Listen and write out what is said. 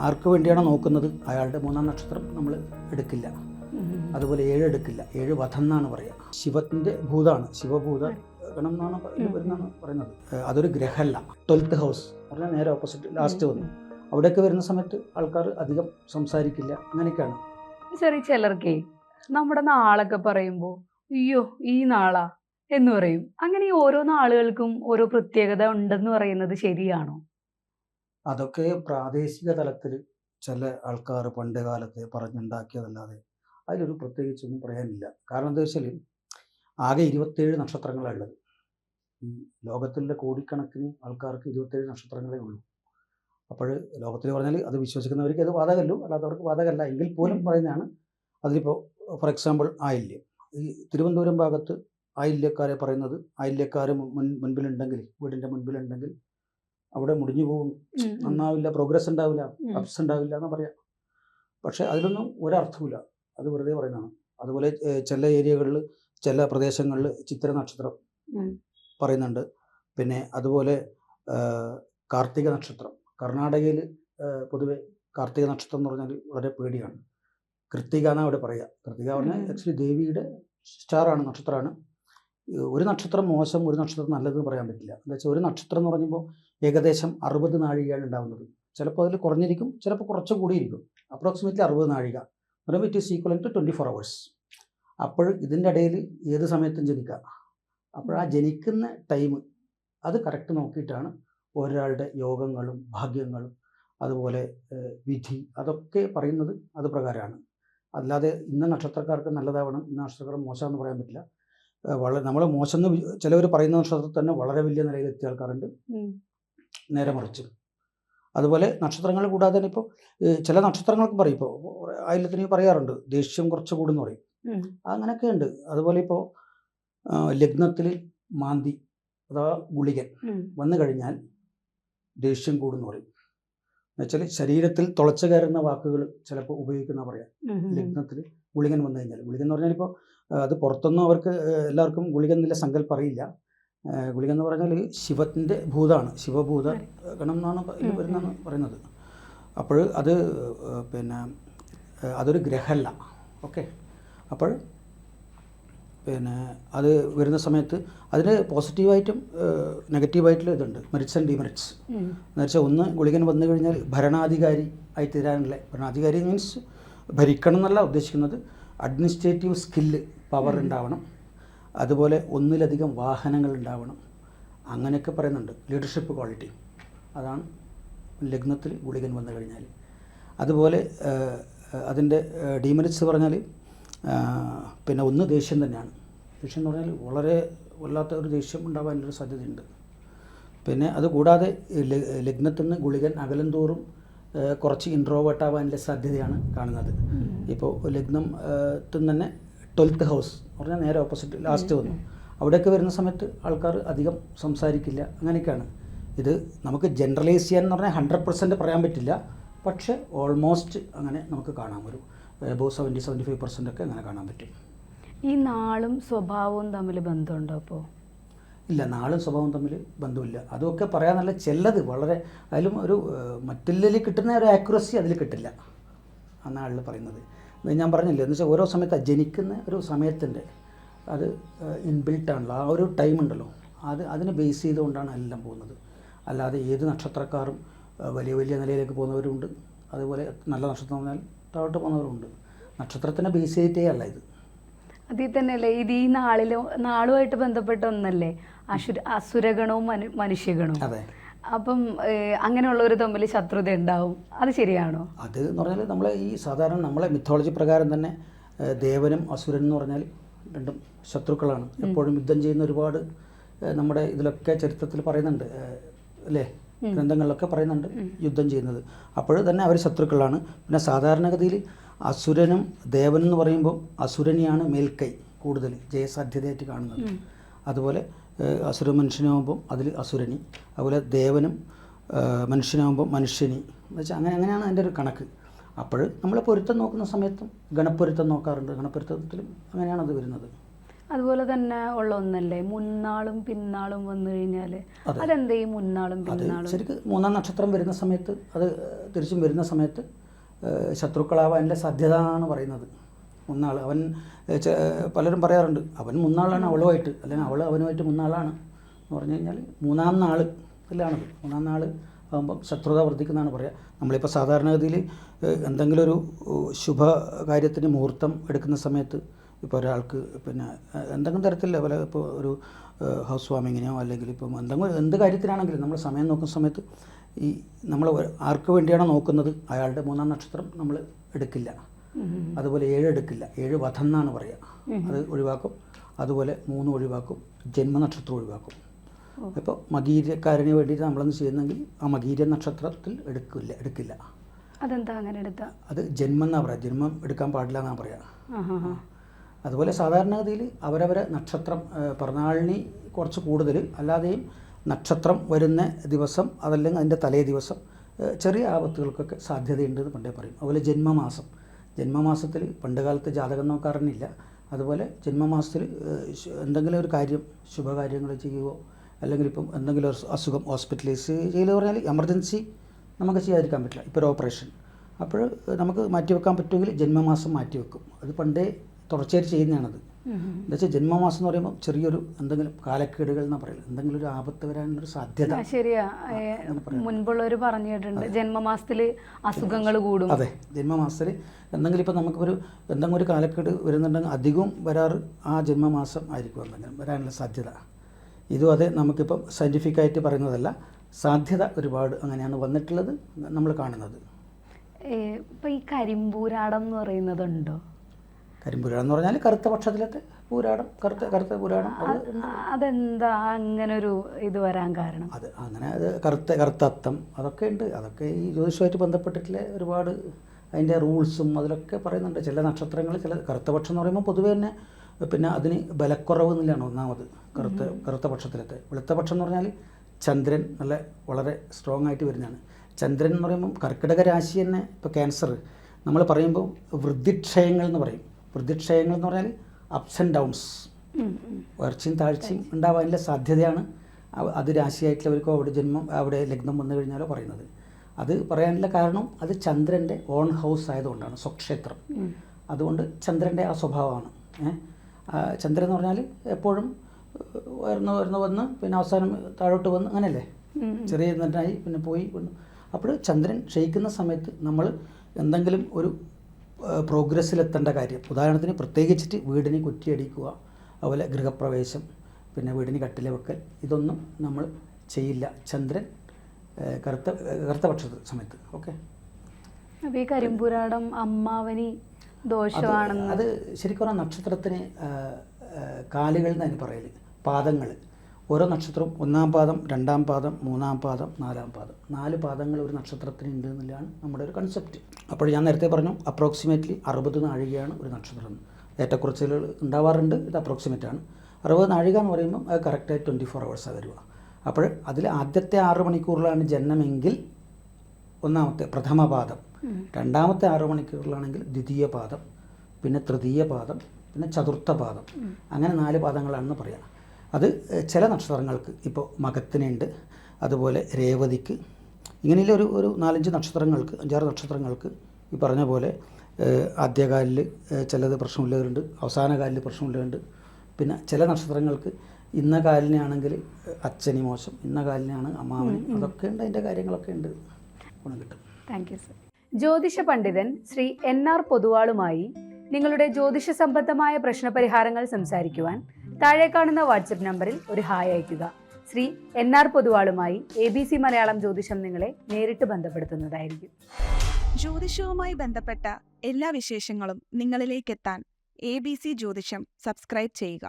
ആർക്ക് വേണ്ടിയാണോ നോക്കുന്നത്? അയാളുടെ മൂന്നാം നക്ഷത്രം നമ്മൾ എടുക്കില്ല. അതുപോലെ ഏഴ് എടുക്കില്ല. ഏഴ് വധം എന്നാണ് പറയുക ശിവത്തിന്റെ ഭൂതാണ്. ശിവഭൂത ഗണം എന്നാണ് വരുന്നതാണ് പറയുന്നത്. അതൊരു ഗ്രഹമല്ല ട്വൽത്ത് ഹൗസ്. പറഞ്ഞാൽ നേരെ ഓപ്പോസിറ്റ് ലാസ്റ്റ് വന്നു. അവിടെയൊക്കെ വരുന്ന സമയത്ത് ആൾക്കാർ അധികം സംസാരിക്കില്ല. അങ്ങനെയൊക്കെയാണ്. ചെറിയ ചിലർക്കേ നമ്മുടെ നാളൊക്കെ പറയുമ്പോൾ അയ്യോ ഈ നാളാ എന്ന് പറയും. അങ്ങനെ ഓരോ നാളുകൾക്കും ഓരോ പ്രത്യേകത ഉണ്ടെന്ന് പറയുന്നത് ശരിയാണോ? അതൊക്കെ പ്രാദേശിക തലത്തിൽ ചില ആൾക്കാർ പണ്ട് കാലത്ത് പറഞ്ഞുണ്ടാക്കിയതല്ലാതെ അതിലൊരു പ്രത്യേകിച്ചൊന്നും പറയാനില്ല. കാരണം എന്താ വെച്ചാൽ ആകെ ഇരുപത്തേഴ് നക്ഷത്രങ്ങളാണ് ഉള്ളത്. ഈ ലോകത്തിലെ കോടിക്കണക്കിന് ആൾക്കാർക്ക് ഇരുപത്തേഴ് നക്ഷത്രങ്ങളേ ഉള്ളൂ. അപ്പോൾ ലോകത്തിൽ പറഞ്ഞാൽ അത് വിശ്വസിക്കുന്നവർക്ക് അത് ബാധകമല്ലോ അല്ലാത്തവർക്ക് ബാധകമല്ല എങ്കിൽ പോലും പറയുന്നതാണ് അതിലിപ്പോൾ ഫോർ എക്സാമ്പിൾ ആയില്യം. ഈ തിരുവനന്തപുരം ഭാഗത്ത് ആയില്യക്കാരെ പറയുന്നത് ആയില്യക്കാർ മുൻ മുൻപിലുണ്ടെങ്കിൽ വീടിന്റെ മുൻപിലുണ്ടെങ്കിൽ അവിടെ മുടിഞ്ഞു പോകും നന്നാവില്ല പ്രോഗ്രസ് ഉണ്ടാവില്ല. അപ്സ് ഉണ്ടാവില്ല എന്ന് പറയാം. പക്ഷെ അതിലൊന്നും ഒരർത്ഥമില്ല അത് വെറുതെ പറയുന്നതാണ്. അതുപോലെ ചില ഏരിയകളിൽ ചില പ്രദേശങ്ങളിൽ ചിത്ര നക്ഷത്രം പറയുന്നുണ്ട്. പിന്നെ അതുപോലെ കാർത്തിക നക്ഷത്രം. കർണാടകയിൽ പൊതുവെ കാർത്തിക നക്ഷത്രം എന്ന് പറഞ്ഞാൽ വളരെ പേടിയാണ്. കൃത്തിക എന്നാണ് അവിടെ പറയുക കൃത്തിക പറഞ്ഞാൽ ആക്ച്വലി ദേവിയുടെ സ്റ്റാറാണ് നക്ഷത്രമാണ്. ഒരു നക്ഷത്രം മോശം ഒരു നക്ഷത്രം നല്ലതെന്ന് പറയാൻ പറ്റില്ല. എന്താ വെച്ചാൽ ഒരു നക്ഷത്രം എന്ന് പറയുമ്പോൾ ഏകദേശം അറുപത് നാഴികയാണ് ഉണ്ടാവുന്നത്. ചിലപ്പോൾ അതിൽ കുറഞ്ഞിരിക്കും ചിലപ്പോൾ കുറച്ച് കൂടിയിരിക്കും. അപ്രോക്സിമേറ്റ്ലി അറുപത് നാഴിക. പറയുമ്പോൾ it is equal to twenty four hours അപ്പോൾ ഇതിന്റെ ഇടയിൽ ഏത് സമയത്തും ജനിക്കാം. അപ്പോൾ ആ ജനിക്കുന്ന ടൈം അത് കറക്റ്റ് നോക്കിയിട്ടാണ് ഒരാളുടെ യോഗങ്ങളും ഭാഗ്യങ്ങളും അതുപോലെ വിധി അതൊക്കെ പറയുന്നത് അത് പ്രകാരമാണ്. അല്ലാതെ ഇന്ന നക്ഷത്രക്കാർക്ക് നല്ലതാവണം ഇന്ന നക്ഷത്രക്കാർ മോശമെന്ന് പറയാൻ പറ്റില്ല. വളരെ നമ്മൾ മോശം എന്ന് ചിലവർ പറയുന്ന നക്ഷത്രത്തിൽ തന്നെ വളരെ വലിയ നിലയിൽ എത്തിയ ആൾക്കാരുണ്ട്. നേരെ മറിച്ച്. അതുപോലെ നക്ഷത്രങ്ങൾ കൂടാതെ തന്നെ ഇപ്പോൾ ചില നക്ഷത്രങ്ങൾക്ക് പറയും ഇപ്പോൾ ആയിരത്തിന് പറയാറുണ്ട് ദേഷ്യം കുറച്ച് കൂടുന്നു പറയും. അങ്ങനെയൊക്കെ ഉണ്ട് അതുപോലെ ഇപ്പോൾ ലഗ്നത്തിൽ മാന്തി അഥവാ ഗുളികൻ വന്നു കഴിഞ്ഞാൽ ദേഷ്യം കൂടുന്നു പറയും. എന്നുവെച്ചാൽ ശരീരത്തിൽ തുളച്ചു കയറുന്ന വാക്കുകൾ ചിലപ്പോൾ ഉപയോഗിക്കുന്ന പറയാം. ലഗ്നത്തിൽ ഗുളികൻ വന്നു കഴിഞ്ഞാൽ ഗുളികൻ എന്ന് പറഞ്ഞാൽ ഇപ്പോൾ അത് പുറത്തൊന്നും അവർക്ക് എല്ലാവർക്കും ഗുളിക എന്നുള്ള സങ്കല്പം അറിയില്ല ഗുളിക എന്ന് പറഞ്ഞാൽ ശിവത്തിന്റെ ഭൂതമാണ് ശിവഭൂത ഗണം എന്നാണ് വരുന്നതെന്ന് പറയുന്നത്. അപ്പോൾ അത് പിന്നെ അതൊരു ഗ്രഹമല്ല ഓക്കെ. അപ്പോൾ പിന്നെ അത് വരുന്ന സമയത്ത് അതിന് പോസിറ്റീവായിട്ടും നെഗറ്റീവായിട്ടുള്ള ഇതുണ്ട്. Merits and demerits. എന്ന് വെച്ചാൽ ഒന്ന് ഗുളികൻ വന്നു കഴിഞ്ഞാൽ ഭരണാധികാരി ആയി തീരാനുള്ള ഭരണാധികാരി മീൻസ് ഭരിക്കണം എന്നല്ല ഉദ്ദേശിക്കുന്നത് അഡ്മിനിസ്ട്രേറ്റീവ് സ്കില്ല് പവർ ഉണ്ടാവണം. അതുപോലെ ഒന്നിലധികം വാഹനങ്ങൾ ഉണ്ടാവണം. അങ്ങനെയൊക്കെ പറയുന്നുണ്ട്. ലീഡർഷിപ്പ് ക്വാളിറ്റി അതാണ് ലഗ്നത്തിൽ ഗുളികൻ വന്നു കഴിഞ്ഞാൽ. അതുപോലെ അതിന്റെ ഡീമെറിറ്റ്സ് പറഞ്ഞാൽ പിന്നെ ഒന്ന് ദേഷ്യം തന്നെയാണ്. ദേഷ്യം എന്ന് പറഞ്ഞാൽ വളരെ വല്ലാത്ത ഒരു ദേഷ്യം ഉണ്ടാവാനൊരു സാധ്യതയുണ്ട്. പിന്നെ അതുകൂടാതെ ലഗ്നത്തിൽ നിന്ന് ഗുളികൻ അകലം തോറും കുറച്ച് ഇൻട്രോവേർട്ടാവാനുള്ള സാധ്യതയാണ് കാണുന്നത്. ഇപ്പോൾ ലഗ്നം തന്നെ ട്വൽത്ത് ഹൗസ് എന്ന് പറഞ്ഞാൽ നേരെ ഓപ്പോസിറ്റ് ലാസ്റ്റ് വന്നു. അവിടെയൊക്കെ വരുന്ന സമയത്ത് ആൾക്കാർ അധികം സംസാരിക്കില്ല. അങ്ങനെയൊക്കെയാണ്. ഇത് നമുക്ക് ജനറലൈസ് ചെയ്യാൻ എന്ന് പറഞ്ഞാൽ ഹൺഡ്രഡ് പെർസെന്റ് പറയാൻ പറ്റില്ല. പക്ഷേ ഓൾമോസ്റ്റ് അങ്ങനെ നമുക്ക് കാണാൻ ഒരു above seventy seventy five percent ഒക്കെ അങ്ങനെ കാണാൻ പറ്റും. ഈ നാളും സ്വഭാവവും തമ്മിൽ ബന്ധമുണ്ടോ അപ്പോൾ ഇല്ല നാളും സ്വഭാവം തമ്മിൽ ബന്ധമില്ല. അതൊക്കെ പറയാൻ നല്ല ചെല്ലത്. വളരെ അതിലും ഒരു മറ്റുള്ളിൽ കിട്ടുന്ന ഒരു ആക്യുറസി അതിൽ കിട്ടില്ല. ആ നാളിൽ പറയുന്നത്. ഞാൻ പറഞ്ഞില്ലേ എന്ന് വെച്ചാൽ ഓരോ സമയത്ത് ജനിക്കുന്ന ഒരു സമയത്തിന്റെ അത് ഇൻബിൽട്ട് ആണല്ലോ. ആ ഒരു ടൈം ഉണ്ടല്ലോ. അത് അതിനെ ബേസ് ചെയ്തുകൊണ്ടാണ് എല്ലാം പോകുന്നത്. അല്ലാതെ ഏത് നക്ഷത്രക്കാരും വലിയ വലിയ നിലയിലേക്ക് പോകുന്നവരുണ്ട്. അതുപോലെ നല്ല നക്ഷത്രം പറഞ്ഞാൽ താഴോട്ട് പോകുന്നവരുണ്ട്. നക്ഷത്രത്തിനെ ബേസ് ചെയ്തിട്ടേ അല്ല ഇത്. അതിൽ തന്നെയല്ലേ ഇത് ഈ നാളിലും നാളുമായിട്ട് ബന്ധപ്പെട്ട ഒന്നല്ലേ? അസുര അസുരഗണവും മനുഷ്യഗണവും. അതെ. അപ്പം അങ്ങനെയുള്ളവർ തമ്മിൽ ശത്രുത ഉണ്ടാവും. അത് ശരിയാണോ? അത് എന്ന് പറഞ്ഞാൽ നമ്മളെ ഈ സാധാരണ നമ്മളെ മിത്തോളജി പ്രകാരം തന്നെ ദേവനും അസുരൻ എന്ന് പറഞ്ഞാൽ രണ്ടും ശത്രുക്കളാണ്. എപ്പോഴും യുദ്ധം ചെയ്യുന്ന ഒരുപാട് നമ്മുടെ ഇതിലൊക്കെ ചരിത്രത്തിൽ പറയുന്നുണ്ട്. അല്ലേ? ഗ്രന്ഥങ്ങളിലൊക്കെ പറയുന്നുണ്ട് യുദ്ധം ചെയ്യുന്നത്. അപ്പോൾ തന്നെ അവർ ശത്രുക്കളാണ്. പിന്നെ സാധാരണഗതിയിൽ അസുരനും ദേവനും എന്ന് പറയുമ്പോൾ അസുരനെയാണ് മേൽക്കൈ കൂടുതൽ ജയസാധ്യതയായിട്ട് കാണുന്നത്. അതുപോലെ അസുര മനുഷ്യനാകുമ്പോൾ അതിൽ അസുരനി അതുപോലെ ദേവനും മനുഷ്യനാകുമ്പം മനുഷ്യനാകുമ്പോൾ മനുഷ്യനി. എന്ന് വെച്ചാൽ അങ്ങനെ അങ്ങനെയാണ് അതിന്റെ ഒരു കണക്ക്. അപ്പോൾ നമ്മൾ പൊരുത്തം നോക്കുന്ന സമയത്തും ഗണപ്പൊരുത്തം നോക്കാറുണ്ട്. ഗണപ്പൊരുത്തത്തിലും അങ്ങനെയാണ് അത് വരുന്നത്. അതുപോലെ തന്നെ ഉള്ള ഒന്നല്ലേ മുന്നാളും പിന്നാളും വന്നു കഴിഞ്ഞാൽ അതെന്തേ ഈ മുന്നാളും പിന്നാളും. ശരിക്കും മൂന്നാം നക്ഷത്രം വരുന്ന സമയത്ത് അത് തിരിച്ചും വരുന്ന സമയത്ത് ശത്രുക്കളാവാന്റെ ശത്രുക്കളാവാനുള്ള സാധ്യത എന്നാണ് പറയുന്നത്. മുന്നാൾ. അവൻ പലരും പറയാറുണ്ട് അവൻ മുന്നാളാണ് അവളുമായിട്ട്. അല്ലെങ്കിൽ അവൾ അവനുമായിട്ട് മുന്നാളാണ്. എന്ന് പറഞ്ഞു കഴിഞ്ഞാൽ മൂന്നാം നാൾ ഇതിലാണത് മൂന്നാം നാൾ ആകുമ്പം ശത്രുത വർദ്ധിക്കുന്നതാണ് പറയുക നമ്മളിപ്പോൾ സാധാരണഗതിയിൽ എന്തെങ്കിലും ഒരു ശുഭ കാര്യത്തിന് മുഹൂർത്തം എടുക്കുന്ന സമയത്ത് ഇപ്പോൾ ഒരാൾക്ക് പിന്നെ എന്തെങ്കിലും തരത്തിലുള്ള പല ഇപ്പോൾ ഒരു ഹൗസ് വാമിങ്ങിനോ അല്ലെങ്കിൽ ഇപ്പം എന്തെങ്കിലും എന്ത് കാര്യത്തിനാണെങ്കിലും നമ്മൾ സമയം നോക്കുന്ന സമയത്ത് ഈ നമ്മൾ ആർക്ക് വേണ്ടിയാണോ നോക്കുന്നത് അയാളുടെ മൂന്നാം നക്ഷത്രം നമ്മൾ എടുക്കില്ല. അതുപോലെ ഏഴ് എടുക്കില്ല ഏഴ് വധം എന്നാണ് പറയുക അത് ഒഴിവാക്കും. അതുപോലെ മൂന്ന് ഒഴിവാക്കും. ജന്മനക്ഷത്രം ഒഴിവാക്കും. ഇപ്പോൾ മകീരക്കാരന് വേണ്ടിയിട്ട് നമ്മളൊന്ന് ചെയ്യുന്നെങ്കിൽ ആ മകീര നക്ഷത്രത്തിൽ എടുക്കില്ല എടുക്കില്ല. അതെന്താ അങ്ങനെ എടുത്ത? അത് ജന്മം എന്നാ പറയാം. ജന്മം എടുക്കാൻ പാടില്ല എന്നാ പറയാ അതുപോലെ സാധാരണഗതിയിൽ അവരവരെ നക്ഷത്രം പിറന്നാളിനി കുറച്ച് കൂടുതൽ അല്ലാതെയും നക്ഷത്രം വരുന്ന ദിവസം അതല്ലെങ്കിൽ അതിന്റെ തലേ ദിവസം ചെറിയ ആപത്തുകൾക്കൊക്കെ സാധ്യതയുണ്ടെന്ന് പണ്ടേ പറയും. അതുപോലെ ജന്മമാസം. ജന്മമാസത്തിൽ പണ്ട് കാലത്ത് ജാതകം നോക്കാറുന്നില്ല അതുപോലെ ജന്മമാസത്തിൽ എന്തെങ്കിലും ഒരു കാര്യം ശുഭകാര്യങ്ങൾ ചെയ്യുകയോ അല്ലെങ്കിൽ ഇപ്പം എന്തെങ്കിലും ഒരു അസുഖം ഹോസ്പിറ്റലൈസ് ചെയ്യലെന്ന് പറഞ്ഞാൽ എമർജൻസി നമുക്ക് ചെയ്യാതിരിക്കാൻ പറ്റില്ല. ഇപ്പോൾ ഒരു ഓപ്പറേഷൻ. അപ്പോൾ നമുക്ക് മാറ്റിവെക്കാൻ പറ്റുമെങ്കിൽ ജന്മമാസം മാറ്റിവെക്കും. അത് പണ്ടേ തുടർച്ചയായിട്ട് ചെയ്യുന്നതാണത്. എന്താ വെച്ചാൽ ജന്മമാസം എന്ന് പറയുമ്പോൾ ചെറിയൊരു എന്തെങ്കിലും കാലക്കേടുകൾ എന്നാ പറയുന്നത് എന്തെങ്കിലും ഒരു ആപത്ത് വരാനുള്ള സാധ്യത. ശരിയാ. മുൻപുള്ളവർ പറഞ്ഞു കേട്ടിട്ടുണ്ട് ജന്മമാസത്തിൽ അസുഖങ്ങൾ കൂടും. അതെ. ജന്മമാസത്തിൽ എന്തെങ്കിലും ഇപ്പം നമുക്കൊരു എന്തെങ്കിലും ഒരു കാലക്കേട് വരുന്നുണ്ടെങ്കിൽ അധികവും വരാറ് ആ ജന്മമാസം ആയിരിക്കും എന്തെങ്കിലും വരാനുള്ള സാധ്യത. ഇതും അതെ നമുക്കിപ്പം സയന്റിഫിക്കായിട്ട് പറയുന്നതല്ല. സാധ്യത ഒരുപാട് അങ്ങനെയാണ് വന്നിട്ടുള്ളത് നമ്മൾ കാണുന്നത്. ഇപ്പൊ ഈ കരിമ്പൂരാടം എന്ന് പറയുന്നതുണ്ടോ? കരിമ്പുരാടം എന്ന് പറഞ്ഞാൽ കറുത്ത പക്ഷത്തിലത്തെ പൂരാടം കറുത്ത കറുത്ത പൂരാടം. അതെന്താ അങ്ങനെ ഒരു ഇത് വരാൻ കാരണം? അത് അങ്ങനെ അത് കറുത്ത കറുത്ത അത്തം അതൊക്കെ ഉണ്ട്. അതൊക്കെ ഈ ജ്യോതിഷമായിട്ട് ബന്ധപ്പെട്ടിട്ടുള്ള ഒരുപാട് അതിന്റെ റൂൾസും അതിലൊക്കെ പറയുന്നുണ്ട്. ചില നക്ഷത്രങ്ങൾ ചില കറുത്ത പക്ഷം എന്ന് പറയുമ്പോൾ പൊതുവേ തന്നെ പിന്നെ അതിന് ബലക്കുറവ് എന്നില്ലാണ് ഒന്നാമത്. കറുത്ത കറുത്ത പക്ഷത്തിലത്തെ. വെളുത്ത പക്ഷം എന്ന് പറഞ്ഞാൽ ചന്ദ്രൻ നല്ല വളരെ സ്ട്രോങ് ആയിട്ട് വരുന്നതാണ്. ചന്ദ്രൻ എന്ന് പറയുമ്പം കർക്കിടക രാശി തന്നെ ഇപ്പോൾ ക്യാൻസർ നമ്മൾ പറയുമ്പോൾ വൃദ്ധിക്ഷയങ്ങൾ എന്ന് പറയും. വൃദ്ധിക്ഷയങ്ങൾ എന്ന് പറഞ്ഞാൽ അപ്സ് ആൻഡ് ഡൗൺസ്. ഉയർച്ചയും താഴ്ചയും ഉണ്ടാവാനുള്ള സാധ്യതയാണ് അത് രാശിയായിട്ടുള്ളവർക്കോ അവിടെ ജന്മം അവിടെ ലഗ്നം വന്നു കഴിഞ്ഞാലോ പറയുന്നത്. അത് പറയാനുള്ള കാരണം അത് ചന്ദ്രന്റെ ഓൺ ഹൗസ് ആയതുകൊണ്ടാണ് സ്വക്ഷേത്രം. അതുകൊണ്ട് ചന്ദ്രന്റെ ആ സ്വഭാവമാണ്. ചന്ദ്രൻ എന്ന് പറഞ്ഞാൽ എപ്പോഴും ഉയർന്നു ഉയർന്നു വന്ന് പിന്നെ അവസാനം താഴോട്ട് വന്ന് അങ്ങനെയല്ലേ? ചെറിയ നന്നായി പിന്നെ പോയി വന്നു. അപ്പോൾ ചന്ദ്രൻ ക്ഷയിക്കുന്ന സമയത്ത് നമ്മൾ എന്തെങ്കിലും ഒരു പ്രോഗ്രസ്സിലെത്തേണ്ട കാര്യം. ഉദാഹരണത്തിന് പ്രത്യേകിച്ചിട്ട് വീടിന് കുറ്റിയടിക്കുക അതുപോലെ ഗൃഹപ്രവേശം പിന്നെ വീടിന് കട്ടില വെക്കൽ ഇതൊന്നും നമ്മൾ ചെയ്യില്ല. ചന്ദ്രൻ കറുത്ത കറുത്ത പക്ഷ സമയത്ത്. ഓക്കെ? അപ്പൊ ഈ കരിമ്പൂരാടം അമ്മാവനി ദോഷമാണെന്ന് അത് ശരിക്കും പറഞ്ഞാൽ നക്ഷത്രത്തിന് കാലുകൾ എന്നാണ് പറയൽ പാദങ്ങൾ ഓരോ നക്ഷത്രവും ഒന്നാം പാദം രണ്ടാം പാദം മൂന്നാം പാദം നാലാം പാദം. നാല് പാദങ്ങൾ ഒരു നക്ഷത്രത്തിന് ഉണ്ട് എന്നുള്ളതാണ് നമ്മുടെ ഒരു കൺസെപ്റ്റ് അപ്പോൾ ഞാൻ നേരത്തെ പറഞ്ഞു അപ്രോക്സിമേറ്റ്ലി അറുപത് നാഴികയാണ് ഒരു നക്ഷത്രം. ഏറ്റക്കുറച്ചിലുകൾ ഉണ്ടാവാറുണ്ട് ഇത് അപ്രോക്സിമേറ്റ് ആണ്. അറുപത് നാഴിക എന്ന് പറയുമ്പോൾ അത് കറക്റ്റായി ട്വന്റി ഫോർ അവേഴ്സാണ് വരിക. അപ്പോൾ അതിൽ ആദ്യത്തെ ആറ് മണിക്കൂറിലാണ് ജന്മമെങ്കിൽ ഒന്നാമത്തെ പ്രഥമ പാദം രണ്ടാമത്തെ ആറ് മണിക്കൂറിലാണെങ്കിൽ ദ്വിതീയ പാദം പിന്നെ തൃതീയ പാദം പിന്നെ ചതുർത്ഥ പാദം. അങ്ങനെ നാല് പാദങ്ങളാണെന്ന് പറയാം. അത് ചില നക്ഷത്രങ്ങൾക്ക് ഇപ്പോൾ മകത്തിനുണ്ട്. അതുപോലെ രേവതിക്ക്. ഇങ്ങനെയുള്ള ഒരു ഒരു നാലഞ്ച് നക്ഷത്രങ്ങൾക്ക് അഞ്ചാറ് നക്ഷത്രങ്ങൾക്ക് ഈ പറഞ്ഞ പോലെ ആദ്യകാലിൽ ചിലത് പ്രശ്നമുള്ളവരുണ്ട് അവസാന കാലിൽ പ്രശ്നമുള്ളവരുണ്ട്. പിന്നെ ചില നക്ഷത്രങ്ങൾക്ക് ഇന്ന കാലിനാണെങ്കിൽ അച്ഛനി മോശം ഇന്ന കാലിനാണ് അമ്മാവന് അതൊക്കെ ഉണ്ട് അതിന്റെ കാര്യങ്ങളൊക്കെ ഉണ്ട്. ഗുണം കിട്ടും. താങ്ക് യു സർ ജ്യോതിഷ പണ്ഡിതൻ ശ്രീ എൻ ആർ പൊതുവാളുമായി നിങ്ങളുടെ ജ്യോതിഷ സംബന്ധമായ പ്രശ്നപരിഹാരങ്ങൾ സംസാരിക്കുവാൻ താഴെ കാണുന്ന വാട്സപ്പ് നമ്പറിൽ ഒരു ഹായ് അയയ്ക്കുക. ശ്രീ എൻ ആർ പൊതുവാളുമായി എ ബി സി മലയാളം ജ്യോതിഷം നിങ്ങളെ നേരിട്ട് ബന്ധപ്പെടുത്തുന്നതായിരിക്കും. ജ്യോതിഷവുമായി ബന്ധപ്പെട്ട എല്ലാ വിശേഷങ്ങളും നിങ്ങളിലേക്കെത്താൻ എ ബി സി ജ്യോതിഷം സബ്സ്ക്രൈബ് ചെയ്യുക.